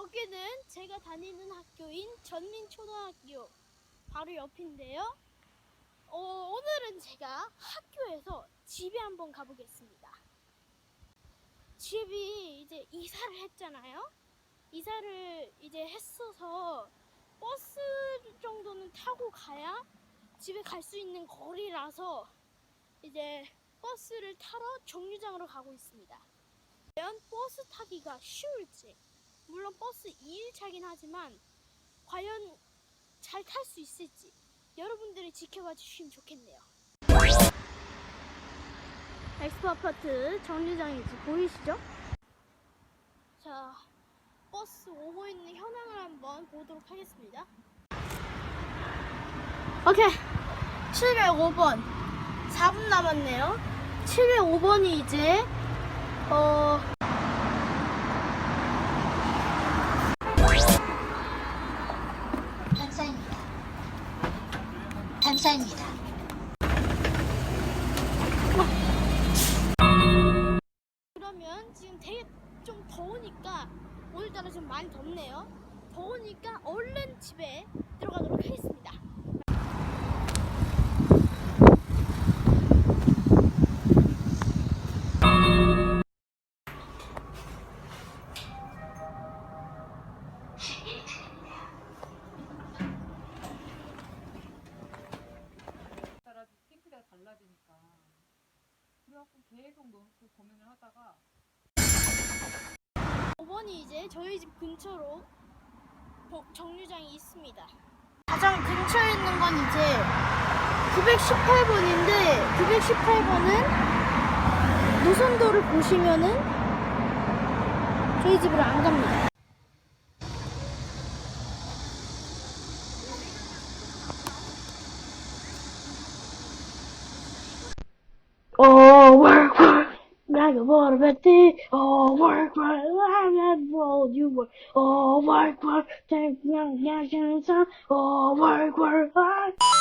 여기는 제가 다니는 학교인 전민초등학교 바로 옆인데요. 어, 오늘은 제가 학교에서 집에 한번 가보겠습니다. 집이 이제 이사를 했잖아요. 이사를 이제 했어서 버스 정도는 타고 가야 집에 갈 수 있는 거리라서 이제 버스를 타러 정류장으로 가고 있습니다. 과연 버스 타기가 쉬울지 물론 버스 2일차긴 하지만 과연 잘 탈 수 있을지 여러분들이 지켜봐 주시면 좋겠네요. 엑스포 아파트 정류장이 지 보이시죠? 자, 버스 오고 있는 현황을 한번 보도록 하겠습니다. 오케이. 705번. 4분 남았네요. 705번이 이제 어 감사합니다. 그러면 지금 되게 좀 더우니까 오늘따라 좀 많이 덥네요. 더우니까 얼른 집에 들어가도록 그래갖고 계속 너무 고민을 하다가 5번이 이제 저희 집 근처로 버- 정류장이 있습니다. 가장 근처에 있는 건 이제 918번인데 918번은 노선도를 보시면은 저희 집으로 안 갑니다. Oh, work, work, like a water betty. Oh, work, work, like a roll you work. Oh, work, work, take young, young, young, son. Oh, work, work, work.